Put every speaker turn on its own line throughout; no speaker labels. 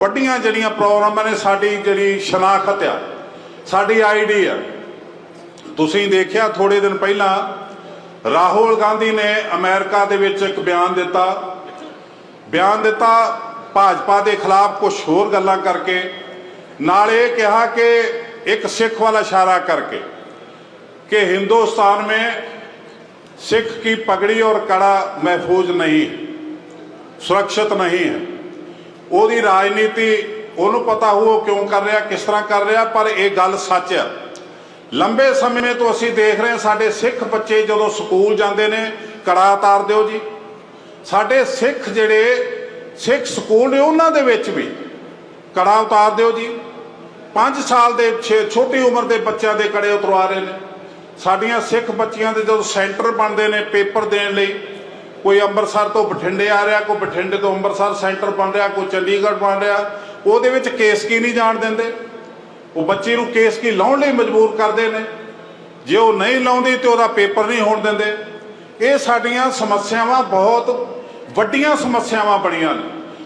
ਵੱਡੀਆਂ ਜਿਹੜੀਆਂ ਪ੍ਰੋਗਰਾਮਾਂ ਨੇ, ਸਾਡੀ ਜਿਹੜੀ ਸ਼ਨਾਖਤ ਆ, ਸਾਡੀ ਆਈਡੀ ਆ। ਤੁਸੀਂ ਦੇਖਿਆ ਥੋੜੇ ਦਿਨ ਪਹਿਲਾਂ ਰਾਹੁਲ ਗਾਂਧੀ ਨੇ ਅਮਰੀਕਾ ਦੇ ਵਿੱਚ ਇੱਕ ਬਿਆਨ ਦਿੱਤਾ। ਬਿਆਨ ਦਿੱਤਾ ਭਾਜਪਾ ਦੇ ਖਿਲਾਫ ਕੁਝ ਹੋਰ ਗੱਲਾਂ ਕਰਕੇ, ਨਾਲ ਇਹ ਕਿਹਾ ਕਿ ਇੱਕ ਸਿੱਖ ਵਾਲਾ ਇਸ਼ਾਰਾ ਕਰਕੇ ਕਿ ਹਿੰਦੁਸਤਾਨ ਮੇ ਸਿੱਖ ਕੀ ਪਗੜੀ ਔਰ ਕੜਾ ਮਹਿਫੂਜ਼ ਨਹੀਂ, ਸੁਰੱਖਿਅਤ ਨਹੀਂ ਹੈ। ਉਹਦੀ ਰਾਜਨੀਤੀ, ਉਹਨੂੰ ਪਤਾ ਹੋ ਉਹ ਕਿਉਂ ਕਰ ਰਿਹਾ, ਕਿਸ ਤਰ੍ਹਾਂ ਕਰ ਰਿਹਾ, ਪਰ ਇਹ ਗੱਲ ਸੱਚ ਹੈ ਲੰਬੇ ਸਮੇਂ ਤੋਂ ਅਸੀਂ ਦੇਖ ਰਹੇ ਹਾਂ, ਸਾਡੇ ਸਿੱਖ ਬੱਚੇ ਜਦੋਂ ਸਕੂਲ ਜਾਂਦੇ ਨੇ, ਕੜਾ ਉਤਾਰ ਦਿਓ ਜੀ। ਸਾਡੇ ਸਿੱਖ ਜਿਹੜੇ, ਸਿੱਖ ਸਕੂਲ ਨੇ ਉਹਨਾਂ ਦੇ ਵਿੱਚ ਵੀ ਕੜਾ ਉਤਾਰ ਦਿਓ ਜੀ। 5 ਸਾਲ ਦੇ ਛੇ- ਛੋਟੀ ਉਮਰ ਦੇ ਬੱਚਿਆਂ ਦੇ ਕੜੇ ਉਤਰਵਾ ਰਹੇ ਨੇ। ਸਾਡੀਆਂ ਸਿੱਖ ਬੱਚੀਆਂ ਦੇ ਜਦੋਂ ਸੈਂਟਰ ਬਣਦੇ ਨੇ, ਪੇਪਰ ਦੇਣ ਲਈ ਕੋਈ ਅੰਮ੍ਰਿਤਸਰ ਤੋਂ ਬਠਿੰਡੇ ਆ ਰਿਹਾ, ਕੋਈ ਬਠਿੰਡੇ ਤੋਂ ਅੰਮ੍ਰਿਤਸਰ ਸੈਂਟਰ ਬਣ ਰਿਹਾ, ਕੋਈ ਚੰਡੀਗੜ੍ਹ ਬਣ ਰਿਹਾ, ਉਹਦੇ ਵਿੱਚ ਕੇਸ ਕੀ ਨਹੀਂ ਜਾਣ ਦਿੰਦੇ? ਉਹ ਬੱਚੇ ਨੂੰ ਕੇਸ ਕੀ ਲਾਉਣ ਲਈ ਮਜਬੂਰ ਕਰਦੇ ਨੇ? ਜੇ ਉਹ ਨਹੀਂ ਲਾਉਂਦੀ ਤੇ ਉਹਦਾ ਪੇਪਰ ਨਹੀਂ ਹੋਣ ਦਿੰਦੇ। ਇਹ ਸਾਡੀਆਂ ਸਮੱਸਿਆਵਾਂ ਬਹੁਤ ਵੱਡੀਆਂ ਸਮੱਸਿਆਵਾਂ ਬਣੀਆਂ ਨੇ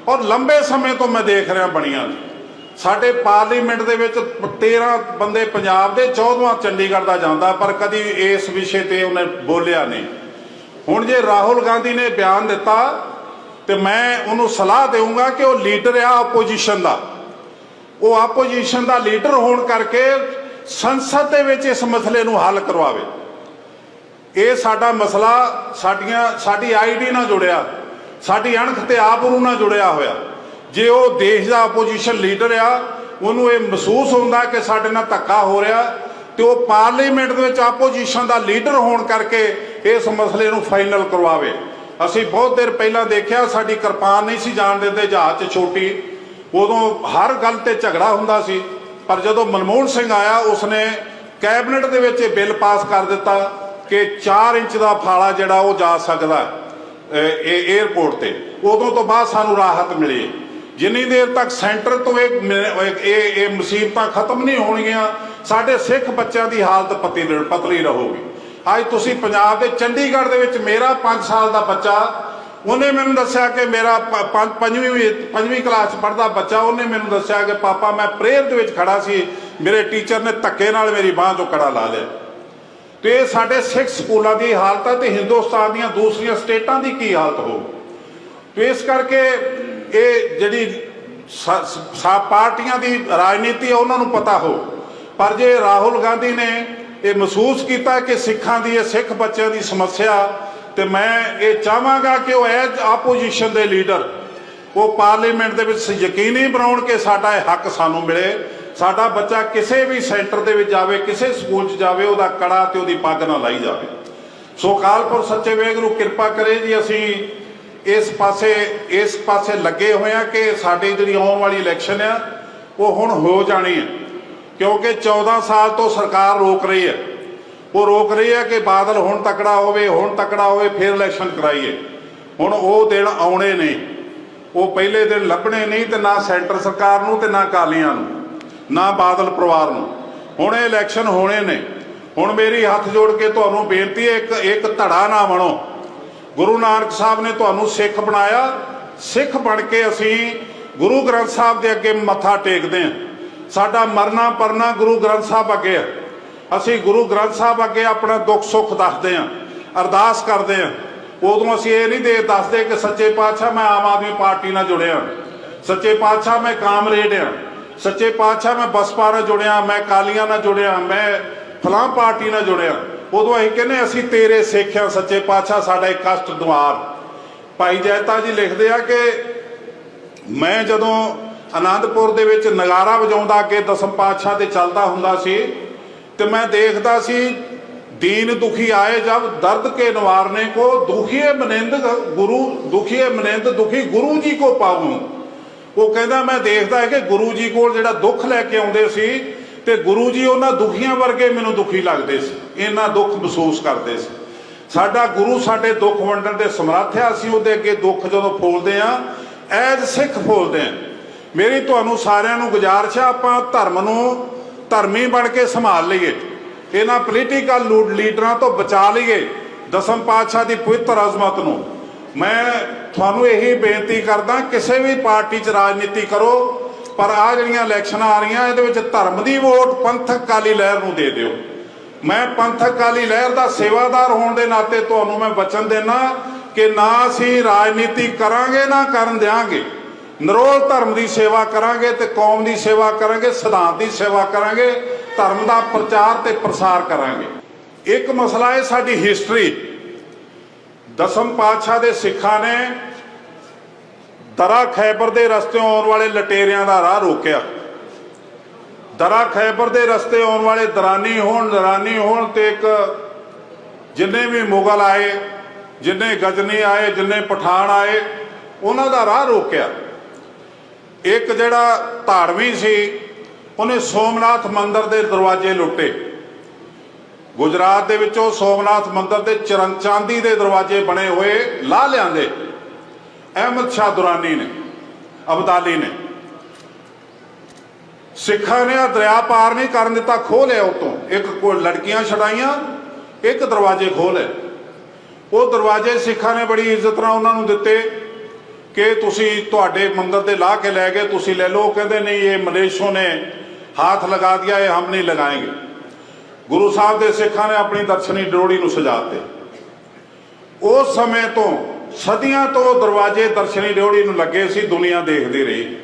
ਔਰ ਲੰਬੇ ਸਮੇਂ ਤੋਂ ਮੈਂ ਦੇਖ ਰਿਹਾ ਬਣੀਆਂ ਨੇ। ਸਾਡੇ ਪਾਰਲੀਮੈਂਟ ਦੇ ਵਿੱਚ 13 ਬੰਦੇ ਪੰਜਾਬ ਦੇ 14ਵਾਂ ਚੰਡੀਗੜ੍ਹ ਦਾ ਜਾਂਦਾ, ਪਰ ਕਦੀ ਇਸ ਵਿਸ਼ੇ ਤੇ ਉਹਨੇ ਬੋਲਿਆ ਨਹੀਂ। ਹੁਣ ਜੇ ਰਾਹੁਲ ਗਾਂਧੀ ਨੇ ਬਿਆਨ ਦਿੱਤਾ ਤੇ ਮੈਂ ਉਹਨੂੰ ਸਲਾਹ ਦੇਵਾਂਗਾ ਕਿ ਉਹ ਲੀਡਰ ਆ ਆਪੋਜੀਸ਼ਨ ਦਾ। ਉਹ ਆਪੋਜੀਸ਼ਨ ਦਾ ਲੀਡਰ ਹੋਣ ਕਰਕੇ ਸੰਸਦ ਦੇ ਵਿੱਚ ਇਸ ਮਸਲੇ ਨੂੰ ਹੱਲ ਕਰਵਾਵੇ। ਇਹ ਸਾਡਾ ਮਸਲਾ ਸਾਡੀਆਂ, ਸਾਡੀ ਆਈਡੀ ਨਾਲ ਜੁੜਿਆ, ਸਾਡੀ ਅਣਖ ਤੇ ਆਪ ਨੂੰ ਨਾਲ ਜੁੜਿਆ ਹੋਇਆ। ਜੇ ਉਹ ਦੇਸ਼ ਦਾ ਆਪੋਜੀਸ਼ਨ ਲੀਡਰ ਆ, ਉਹਨੂੰ ਇਹ ਮਹਿਸੂਸ ਹੁੰਦਾ ਕਿ ਸਾਡੇ ਨਾਲ ਧੱਕਾ ਹੋ ਰਿਹਾ ਤੇ ਉਹ ਪਾਰਲੀਮੈਂਟ ਦੇ ਵਿੱਚ ਆਪੋਜੀਸ਼ਨ ਦਾ ਲੀਡਰ ਹੋਣ ਕਰਕੇ ਇਸ ਮਸਲੇ ਨੂੰ ਫਾਈਨਲ ਕਰਵਾਵੇ। ਅਸੀਂ ਬਹੁਤ ਦੇਰ ਪਹਿਲਾਂ ਦੇਖਿਆ, ਸਾਡੀ ਕਿਰਪਾਨ ਨਹੀਂ ਸੀ ਜਾਣ ਦਿੰਦੇ ਜਹਾਜ਼ 'ਚ ਛੋਟੀ ਉਦੋਂ ਹਰ ਗੱਲ ਤੇ ਝਗੜਾ ਹੁੰਦਾ ਸੀ, ਪਰ ਜਦੋਂ ਮਨਮੋਹਨ ਸਿੰਘ ਆਇਆ, ਉਸਨੇ ਕੈਬਨਿਟ ਦੇ ਵਿੱਚ ਇਹ ਬਿੱਲ ਪਾਸ ਕਰ ਦਿੱਤਾ ਕਿ 4 ਇੰਚ ਦਾ ਫਾਲਾ ਜਿਹੜਾ ਉਹ ਜਾ ਸਕਦਾ ਇਹ 에어ਪੋਰਟ ਤੇ। ਉਦੋਂ ਤੋਂ ਬਾਅਦ ਸਾਨੂੰ ਰਾਹਤ ਮਿਲੀ। ਜਿੰਨੀ ਦੇਰ ਤੱਕ ਸੈਂਟਰ ਤੋਂ ਇਹ ਮ- ਇਹ ਇਹ ਮੁਸੀਬਤਾਂ ਖਤਮ ਨਹੀਂ ਹੋਣਗੀਆਂ, ਸਾਡੇ ਸਿੱਖ ਬੱਚਿਆਂ ਦੀ ਹਾਲਤ ਪਤਲੀ ਪਤਲੀ ਰਹੂਗੀ। ਅੱਜ ਤੁਸੀਂ ਪੰਜਾਬ ਦੇ ਚੰਡੀਗੜ੍ਹ ਦੇ ਵਿੱਚ ਮੇਰਾ 5 ਸਾਲ ਦਾ ਬੱਚਾ, ਉਹਨੇ ਮੈਨੂੰ ਦੱਸਿਆ ਕਿ ਮੇਰਾ ਪੰਜਵੀਂ ਪੰਜਵੀਂ ਕਲਾਸ ਚ ਪੜ੍ਹਦਾ ਬੱਚਾ, ਉਹਨੇ ਮੈਨੂੰ ਦੱਸਿਆ ਕਿ ਪਾਪਾ, ਮੈਂ ਪ੍ਰੇਅਰ ਦੇ ਵਿੱਚ ਖੜਾ ਸੀ, ਮੇਰੇ ਟੀਚਰ ਨੇ ਧੱਕੇ ਨਾਲ ਮੇਰੀ ਬਾਹ ਤੋਂ ਕੜਾ ਲਾ ਲਿਆ। ਤੇ ਇਹ ਸਾਡੇ ਸਿੱਖ ਸਕੂਲਾਂ ਦੀ ਹਾਲਤ ਹੈ ਤੇ ਹਿੰਦੁਸਤਾਨ ਦੀਆਂ ਦੂਸਰੀਆਂ ਸਟੇਟਾਂ ਦੀ ਕੀ ਹਾਲਤ ਹੋ? ਤੇ ਇਸ ਕਰਕੇ ਇਹ ਜਿਹੜੀ ਸਾ ਪਾਰਟੀਆਂ ਦੀ ਰਾਜਨੀਤੀ ਹੈ ਉਹਨਾਂ ਨੂੰ ਪਤਾ ਹੋ। ਪਰ ਜੇ ਰਾਹੁਲ ਗਾਂਧੀ ਨੇ ਇਹ ਮਹਿਸੂਸ ਕੀਤਾ ਕਿ ਸਿੱਖਾਂ ਦੀ, ਇਹ ਸਿੱਖ ਬੱਚਿਆਂ ਦੀ ਸਮੱਸਿਆ, ਤੇ ਮੈਂ ਇਹ ਚਾਹਾਂਗਾ ਕਿ ਉਹ ਐਜ ਆਪੋਜੀਸ਼ਨ ਦੇ ਲੀਡਰ ਉਹ ਪਾਰਲੀਮੈਂਟ ਦੇ ਵਿੱਚ ਯਕੀਨੀ ਬਣਾਉਣ ਕਿ ਸਾਡਾ ਇਹ ਹੱਕ ਸਾਨੂੰ ਮਿਲੇ। ਸਾਡਾ ਬੱਚਾ ਕਿਸੇ ਵੀ ਸੈਂਟਰ ਦੇ ਵਿੱਚ ਜਾਵੇ, ਕਿਸੇ ਸਕੂਲ 'ਚ ਜਾਵੇ, ਉਹਦਾ ਕੜਾ ਤੇ ਉਹਦੀ ਪੱਗ ਨਾ ਲਾਈ ਜਾਵੇ। ਸੋ ਕਾਲਪੁਰ ਸੱਚੇ ਨੂੰ ਕਿਰਪਾ ਕਰੇ ਜੀ, ਅਸੀਂ ਇਸ ਪਾਸੇ ਇਸ ਪਾਸੇ ਲੱਗੇ ਹੋਏ ਆ ਕਿ ਸਾਡੀ ਜਿਹੜੀ ਆਉਣ ਵਾਲੀ ਇਲੈਕਸ਼ਨ ਆ, ਉਹ ਹੁਣ ਹੋ ਜਾਣੀ ਹੈ। ਕਿਉਂਕਿ 14 ਸਾਲ ਤੋਂ ਸਰਕਾਰ ਰੋਕ ਰਹੀ ਹੈ। ਉਹ ਰੋਕ ਰਹੀ ਹੈ ਕਿ ਬਾਦਲ ਹੁਣ ਤਕੜਾ ਹੋਵੇ, ਹੁਣ ਤਕੜਾ ਹੋਵੇ, ਫਿਰ ਇਲੈਕਸ਼ਨ ਕਰਾਈਏ। ਹੁਣ ਉਹ ਦਿਨ ਆਉਣੇ ਨਹੀਂ ਉਹ ਪਹਿਲੇ ਦਿਨ ਲੱਭਣੇ ਨਹੀਂ ਤੇ ਨਾ ਸੈਂਟਰ ਸਰਕਾਰ ਨੂੰ ਤੇ ਨਾ ਕਾਲੀਆਂ ਨੂੰ, ਨਾ ਬਾਦਲ ਪਰਿਵਾਰ ਨੂੰ। ਹੁਣ ਇਹ ਇਲੈਕਸ਼ਨ ਹੋਣੇ ਨੇ। ਹੁਣ ਮੇਰੀ ਹੱਥ ਜੋੜ ਕੇ ਤੁਹਾਨੂੰ ਬੇਨਤੀ ਹੈ, ਇੱਕ ਇੱਕ ਧੜਾ ਨਾ ਬਣੋ। ਗੁਰੂ ਨਾਨਕ ਸਾਹਿਬ ਨੇ ਤੁਹਾਨੂੰ ਸਿੱਖ ਬਣਾਇਆ। ਸਿੱਖ ਬਣ ਕੇ ਅਸੀਂ ਗੁਰੂ ਗ੍ਰੰਥ ਸਾਹਿਬ ਦੇ ਅੱਗੇ ਮੱਥਾ ਟੇਕਦੇ ਹਾਂ। ਸਾਡਾ ਮਰਨਾ ਪਰਨਾ ਗੁਰੂ ਗ੍ਰੰਥ ਸਾਹਿਬ ਅੱਗੇ ਆ। ਅਸੀਂ ਗੁਰੂ ਗ੍ਰੰਥ ਸਾਹਿਬ ਅੱਗੇ ਆਪਣਾ ਦੁੱਖ ਸੁੱਖ ਦੱਸਦੇ ਹਾਂ ਅਰਦਾਸ ਕਰਦੇ ਹਾਂ ਉਦੋਂ ਅਸੀਂ ਇਹ ਨਹੀਂ ਦੇ ਦੱਸਦੇ ਕਿ ਸੱਚੇ ਪਾਤਸ਼ਾਹ ਮੈਂ ਆਮ ਆਦਮੀ ਪਾਰਟੀ ਨਾਲ ਜੁੜਿਆ, ਸੱਚੇ ਪਾਤਸ਼ਾਹ ਮੈਂ ਕਾਮਰੇਡ ਹਾਂ ਸੱਚੇ ਪਾਤਸ਼ਾਹ ਮੈਂ ਬਸਪਾ ਨਾਲ ਜੁੜਿਆ, ਮੈਂ ਕਾਲੀਆਂ ਨਾਲ ਜੁੜਿਆ, ਮੈਂ ਫਲਾਂ ਪਾਰਟੀ ਨਾਲ ਜੁੜਿਆ। ਉਦੋਂ ਅਸੀਂ ਕਹਿੰਦੇ ਅਸੀਂ ਤੇਰੇ ਸਿੱਖਿਆ ਸੱਚੇ ਪਾਤਸ਼ਾਹ ਸਾਡਾ ਇੱਕ ਕਸ਼ਟ ਦੁਆਰ। ਭਾਈ ਜੈਤਾ ਜੀ ਲਿਖਦੇ ਆ ਕਿ ਮੈਂ ਜਦੋਂ ਆਨੰਦਪੁਰ ਦੇ ਵਿੱਚ ਨਗਾਰਾ ਵਜਾਉਂਦਾ ਅੱਗੇ ਦਸਮ ਪਾਤਸ਼ਾਹ ਤੇ ਚੱਲਦਾ ਹੁੰਦਾ ਸੀ ਤੇ ਮੈਂ ਦੇਖਦਾ ਸੀ, ਦੀਨ ਦੁਖੀ ਆਏ ਜਬ, ਦਰਦ ਕੇ ਨਿਵਾਰਨੇ ਕੋ ਦੁਖੀਏ ਮਨਿੰਦ ਗੁਰੂ ਦੁਖੀਏ ਮਨਿੰਦ, ਦੁਖੀ ਗੁਰੂ ਜੀ ਕੋ ਪਾਉਂ ਉਹ ਕਹਿੰਦਾ, ਮੈਂ ਦੇਖਦਾ ਹੈ ਕਿ ਗੁਰੂ ਜੀ ਕੋਲ ਜਿਹੜਾ ਦੁੱਖ ਲੈ ਕੇ ਆਉਂਦੇ ਸੀ ਤੇ ਗੁਰੂ ਜੀ ਉਹਨਾਂ ਦੁਖੀਆਂ ਵਰਗੇ ਮੈਨੂੰ ਦੁਖੀ ਲੱਗਦੇ ਸੀ ਇਹਨਾਂ ਦੁੱਖ ਮਹਿਸੂਸ ਕਰਦੇ ਸੀ। ਸਾਡਾ ਗੁਰੂ ਸਾਡੇ ਦੁੱਖ ਵੰਡਣ ਦੇ ਸਮਰੱਥ ਆ, ਅਸੀਂ ਉਹਦੇ ਅੱਗੇ ਦੁੱਖ ਜਦੋਂ ਫੋਲਦੇ ਆ ਐਜ਼ ਸਿੱਖ ਫੋਲਦੇ ਆ ਮੇਰੀ ਤੁਹਾਨੂੰ ਸਾਰਿਆਂ ਨੂੰ ਗੁਜ਼ਾਰਿਸ਼ ਆ, ਆਪਾਂ ਧਰਮ ਨੂੰ ਧਰਮੀ ਬਣ ਕੇ ਸੰਭਾਲ ਲਈਏ। ਇਹਨਾਂ ਪੋਲੀਟੀਕਲ ਲੀਡਰਾਂ ਤੋਂ ਬਚਾ ਲਈਏ, ਦਸਮ ਪਾਤਸ਼ਾਹ ਦੀ ਪਵਿੱਤਰ ਅਜ਼ਮਤ ਨੂੰ। ਮੈਂ ਤੁਹਾਨੂੰ ਇਹੀ ਬੇਨਤੀ ਕਰਦਾ, ਕਿਸੇ ਵੀ ਪਾਰਟੀ 'ਚ ਰਾਜਨੀਤੀ ਕਰੋ, ਪਰ ਆ ਜਿਹੜੀਆਂ ਇਲੈਕਸ਼ਨਾਂ ਆ ਰਹੀਆਂ, ਇਹਦੇ ਵਿੱਚ ਧਰਮ ਦੀ ਵੋਟ ਪੰਥਕ ਕਾਲੀ ਲਹਿਰ ਨੂੰ ਦੇ ਦਿਓ। ਮੈਂ ਪੰਥਕ ਕਾਲੀ ਲਹਿਰ ਦਾ ਸੇਵਾਦਾਰ ਹੋਣ ਦੇ ਨਾਤੇ ਤੁਹਾਨੂੰ ਮੈਂ ਵਚਨ ਦੇਣਾ ਕਿ ਨਾ ਅਸੀਂ ਰਾਜਨੀਤੀ ਕਰਾਂਗੇ, ਨਾ ਕਰਨ ਦਿਆਂਗੇ। ਨਰੋਲ ਧਰਮ ਦੀ ਸੇਵਾ ਕਰਾਂਗੇ ਤੇ ਕੌਮ ਦੀ ਸੇਵਾ ਕਰਾਂਗੇ, ਸਿਧਾਂਤ ਦੀ ਸੇਵਾ ਕਰਾਂਗੇ, ਧਰਮ ਦਾ ਪ੍ਰਚਾਰ ਤੇ ਪ੍ਰਸਾਰ ਕਰਾਂਗੇ। ਇੱਕ ਮਸਲਾ ਹੈ ਸਾਡੀ ਹਿਸਟਰੀ ਦਸਮ ਪਾਤਸ਼ਾਹ ਦੇ ਸਿੱਖਾਂ ਨੇ ਦਰਾ ਖੈਬਰ ਦੇ ਰਸਤੇ ਆਉਣ ਵਾਲੇ ਲਟੇਰਿਆਂ ਦਾ ਰਾਹ ਰੋਕਿਆ। ਦਰਾ ਖੈਬਰ ਦੇ ਰਸਤੇ ਆਉਣ ਵਾਲੇ ਦਰਾਨੀ ਹੋਣ ਦਰਾਨੀ ਹੋਣ ਤੇ ਇੱਕ ਜਿੰਨੇ ਵੀ ਮੁਗਲ ਆਏ, ਜਿੰਨੇ ਗਜਨੀ ਆਏ, ਜਿੰਨੇ ਪਠਾਨ ਆਏ, ਉਹਨਾਂ ਦਾ ਰਾਹ ਰੋਕਿਆ। ਇੱਕ ਜਿਹੜਾ ਧਾੜਵੀ ਸੀ, ਉਹਨੇ ਸੋਮਨਾਥ ਮੰਦਿਰ ਦੇ ਦਰਵਾਜ਼ੇ ਲੁੱਟੇ। ਗੁਜਰਾਤ ਦੇ ਵਿੱਚੋਂ ਸੋਮਨਾਥ ਮੰਦਿਰ ਦੇ ਚਰਨ ਚਾਂਦੀ ਦੇ ਦਰਵਾਜ਼ੇ ਬਣੇ ਹੋਏ ਲਾ ਲਿਆਂਦੇ ਅਹਿਮਦ ਸ਼ਾਹ ਦੁਰਾਨੀ ਨੇ, ਅਬਦਾਲੀ ਨੇ। ਸਿੱਖਾਂ ਨੇ ਆ ਦਰਿਆ ਪਾਰ ਨਹੀਂ ਕਰਨ ਦਿੱਤਾ, ਖੋਹ ਲਿਆ ਉਤੋਂ। ਇੱਕ ਕੋਲ ਲੜਕੀਆਂ ਛਡਾਈਆਂ, ਇੱਕ ਦਰਵਾਜ਼ੇ ਖੋਲੇ ਉਹ ਦਰਵਾਜ਼ੇ ਸਿੱਖਾਂ ਨੇ ਬੜੀ ਇੱਜ਼ਤ ਨਾਲ ਉਹਨਾਂ ਨੂੰ ਦਿੱਤੇ। ਕਿ ਤੁਸੀਂ ਤੁਹਾਡੇ ਮੰਦਰ ਤੇ ਲਾ ਕੇ ਲੈ ਗਏ, ਤੁਸੀਂ ਲੈ ਲਓ। ਕਹਿੰਦੇ, ਨਹੀਂ, ਇਹ ਮਲੇਸ਼ੋ ਨੇ ਹੱਥ ਲਗਾ ਦਿਆ, ਇਹ ਹਮ ਨਹੀਂ ਲਗਾਏਗੇ। ਗੁਰੂ ਸਾਹਿਬ ਦੇ ਸਿੱਖਾਂ ਨੇ ਆਪਣੀ ਦਰਸ਼ਨੀ ਡੋੜੀ ਨੂੰ ਸਜਾ ਦਿੱਤੇ। ਉਸ ਸਮੇਂ ਤੋਂ ਸਦੀਆਂ ਤੋਂ ਦਰਵਾਜ਼ੇ ਦਰਸ਼ਨੀ ਡਿਓੜੀ ਨੂੰ ਲੱਗੇ ਸੀ, ਦੁਨੀਆ ਦੇਖਦੀ ਰਹੀ।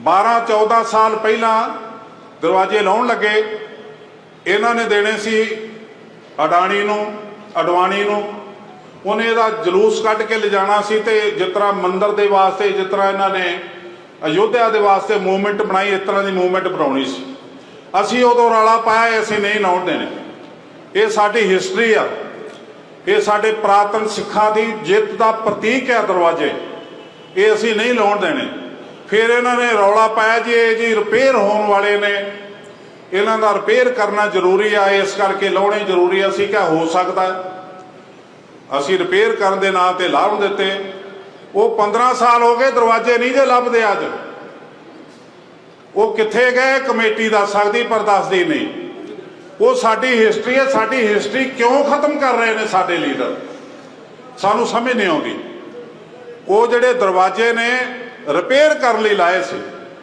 12 14 ਸਾਲ ਪਹਿਲਾਂ ਦਰਵਾਜ਼ੇ ਲਾਉਣ ਲੱਗੇ। ਇਹਨਾਂ ਨੇ ਦੇਣੇ ਸੀ ਅਡਾਣੀ ਨੂੰ, ਅਡਵਾਣੀ ਨੂੰ ਉਹਨੇ ਇਹਦਾ ਜਲੂਸ ਕੱਢ ਕੇ ਲਿਜਾਣਾ ਸੀ ਤੇ ਜਿਸ ਤਰ੍ਹਾਂ ਮੰਦਰ ਦੇ ਵਾਸਤੇ, ਜਿਸ ਤਰ੍ਹਾਂ ਇਹਨਾਂ ਨੇ ਅਯੋਧਿਆ ਦੇ ਵਾਸਤੇ ਮੂਵਮੈਂਟ ਬਣਾਈ, ਇਸ ਤਰ੍ਹਾਂ ਦੀ ਮੂਵਮੈਂਟ ਬਣਾਉਣੀ ਸੀ। ਅਸੀਂ ਉਦੋਂ ਰੌਲਾ ਪਾਇਆ, ਇਹ ਅਸੀਂ ਨਹੀਂ ਲਾਉਣ ਦੇਣੇ। ਇਹ ਸਾਡੀ ਹਿਸਟਰੀ ਆ। ਇਹ ਸਾਡੇ ਪ੍ਰਾਤਨ ਸਿੱਖਾਂ ਦੀ ਜਿੱਤ ਦਾ ਪ੍ਰਤੀਕ ਹੈ ਦਰਵਾਜ਼ੇ। ਇਹ ਅਸੀਂ ਨਹੀਂ ਲਾਉਣ ਦੇਣੇ। ਫਿਰ ਇਹਨਾਂ ਨੇ ਰੌਲਾ ਪਾਇਆ ਜੀ, ਇਹ ਜੀ ਰਿਪੇਅਰ ਹੋਣ ਵਾਲੇ ਨੇ। ਇਹਨਾਂ ਦਾ ਰਿਪੇਅਰ ਕਰਨਾ ਜ਼ਰੂਰੀ ਆ, ਇਸ ਕਰਕੇ ਲਾਉਣੇ ਜ਼ਰੂਰੀ ਆ। ਸੀ ਕਿਹਾ ਹੋ ਸਕਦਾ ਅਸੀਂ ਰਿਪੇਅਰ ਕਰਨ ਦੇ ਨਾਂ ਤੇ ਲਾਭ ਦਿੱਤੇ। ਉਹ 15 ਸਾਲ ਹੋ ਗਏ, ਦਰਵਾਜ਼ੇ ਨਹੀਂ ਜੇ ਲੱਭਦੇ ਅੱਜ। ਉਹ ਕਿੱਥੇ ਗਏ, ਕਮੇਟੀ ਦੱਸ ਸਕਦੀ, ਪਰ ਦੱਸਦੀ ਨਹੀਂ। ਉਹ ਸਾਡੀ ਹਿਸਟਰੀ ਹੈ, ਸਾਡੀ ਹਿਸਟਰੀ ਕਿਉਂ ਖਤਮ ਕਰ ਰਹੇ ਨੇ ਸਾਡੇ ਲੀਡਰ ਸਾਨੂੰ ਸਮਝ ਨਹੀਂ ਆਉਂਦੀ। ਉਹ ਜਿਹੜੇ ਦਰਵਾਜ਼ੇ ਨੇ ਰਿਪੇਅਰ ਕਰਨ ਲਈ ਲਾਏ ਸੀ,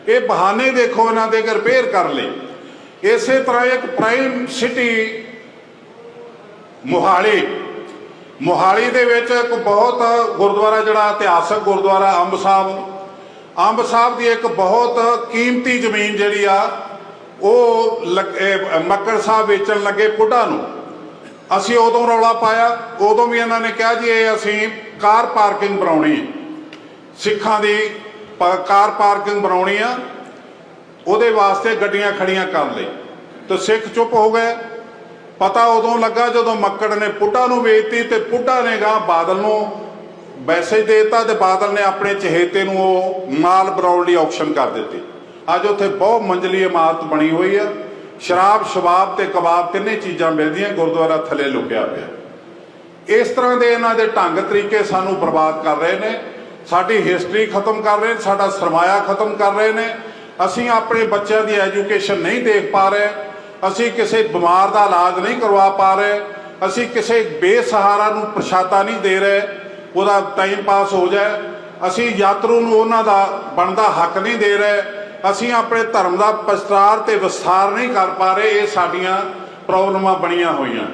ਇਹ ਬਹਾਨੇ ਦੇਖੋ ਇਹਨਾਂ ਦੇ ਕਿ ਰਿਪੇਅਰ ਕਰ ਲਈ ਇਸੇ ਤਰ੍ਹਾਂ ਇੱਕ ਪ੍ਰਾਈਮ ਸਿਟੀ ਮੁਹਾਲੀ ਮੋਹਾਲੀ ਦੇ ਵਿੱਚ ਇੱਕ ਬਹੁਤ ਗੁਰਦੁਆਰਾ ਜਿਹੜਾ ਇਤਿਹਾਸਕ ਗੁਰਦੁਆਰਾ ਅੰਬ ਸਾਹਿਬ। ਅੰਬ ਸਾਹਿਬ ਦੀ ਇੱਕ ਬਹੁਤ ਕੀਮਤੀ ਜ਼ਮੀਨ ਜਿਹੜੀ ਆ, ਉਹ ਲੱਗ- ਇਹ ਮੱਕੜ ਸਾਹਿਬ ਵੇਚਣ ਲੱਗੇ ਪੁੱਡਾ ਨੂੰ। ਅਸੀਂ ਉਦੋਂ ਰੌਲਾ ਪਾਇਆ, ਉਦੋਂ ਵੀ ਇਹਨਾਂ ਨੇ ਕਿਹਾ ਜੀ, ਇਹ ਅਸੀਂ ਕਾਰ ਪਾਰਕਿੰਗ ਬਣਾਉਣੀ ਹੈ। ਸਿੱਖਾਂ ਦੀ ਕਾਰ ਪਾਰਕਿੰਗ ਬਣਾਉਣੀ ਆ। ਉਹਦੇ ਵਾਸਤੇ ਗੱਡੀਆਂ ਖੜੀਆਂ ਕਰ ਲਈ। ਤੇ ਸਿੱਖ ਚੁੱਪ ਹੋ ਗਏ। ਪਤਾ ਉਦੋਂ ਲੱਗਾ ਜਦੋਂ ਮੱਕੜ ਨੇ ਪੁੱਟਾ ਨੂੰ ਵੇਚਤੀ ਤੇ ਪੁੱਟਾ ਨੇ ਗਾ ਬਾਦਲ ਨੂੰ ਮੈਸੇਜ ਦੇਤਾ ਤੇ ਬਾਦਲ ਨੇ ਆਪਣੇ ਚਹੇਤੇ ਨੂੰ ਉਹ ਮਾਲ ਬਣਾਉਣ ਲਈ ਆਕਸ਼ਨ ਕਰ ਦਿੱਤੀ। ਅੱਜ ਉੱਥੇ ਬਹੁਤ ਮੰਜ਼ਲੀ ਇਮਾਰਤ ਬਣੀ ਹੋਈ ਆ ਸ਼ਰਾਬ, ਸ਼ਬਾਬ ਤੇ ਕਬਾਬ ਤਿੰਨੇ ਚੀਜ਼ਾਂ ਮਿਲਦੀਆਂ, ਗੁਰਦੁਆਰਾ ਥੱਲੇ ਲੁਕਿਆ ਪਿਆ। ਇਸ ਤਰ੍ਹਾਂ ਦੇ ਇਹਨਾਂ ਦੇ ਢੰਗ ਤਰੀਕੇ ਸਾਨੂੰ ਬਰਬਾਦ ਕਰ ਰਹੇ ਨੇ। ਸਾਡੀ ਹਿਸਟਰੀ ਖਤਮ ਕਰ ਰਹੇ ਨੇ, ਸਾਡਾ ਸਰਮਾਇਆ ਖਤਮ ਕਰ ਰਹੇ ਨੇ। ਅਸੀਂ ਆਪਣੇ ਬੱਚਿਆਂ ਦੀ ਐਜੂਕੇਸ਼ਨ ਨਹੀਂ ਦੇਖ ਪਾ ਰਹੇ। ਅਸੀਂ ਕਿਸੇ ਬਿਮਾਰ ਦਾ ਇਲਾਜ ਨਹੀਂ ਕਰਵਾ ਪਾ ਰਹੇ, ਅਸੀਂ ਕਿਸੇ ਬੇਸਹਾਰਾ ਨੂੰ ਪ੍ਰਸ਼ਾਦਾ ਨਹੀਂ ਦੇ ਰਹੇ, ਉਹਦਾ ਟਾਈਮ ਪਾਸ ਹੋ ਜਾਏ। ਅਸੀਂ ਯਾਤਰੂ ਨੂੰ ਉਹਨਾਂ ਦਾ ਬਣਦਾ ਹੱਕ ਨਹੀਂ ਦੇ ਰਹੇ। ਅਸੀਂ ਆਪਣੇ ਧਰਮ ਦਾ ਪ੍ਰਚਾਰ ਤੇ ਵਿਸਥਾਰ ਨਹੀਂ ਕਰ ਪਾ ਰਹੇ, ਇਹ ਸਾਡੀਆਂ ਪ੍ਰੋਬਲਮਾਂ ਬਣੀਆਂ ਹੋਈਆਂ।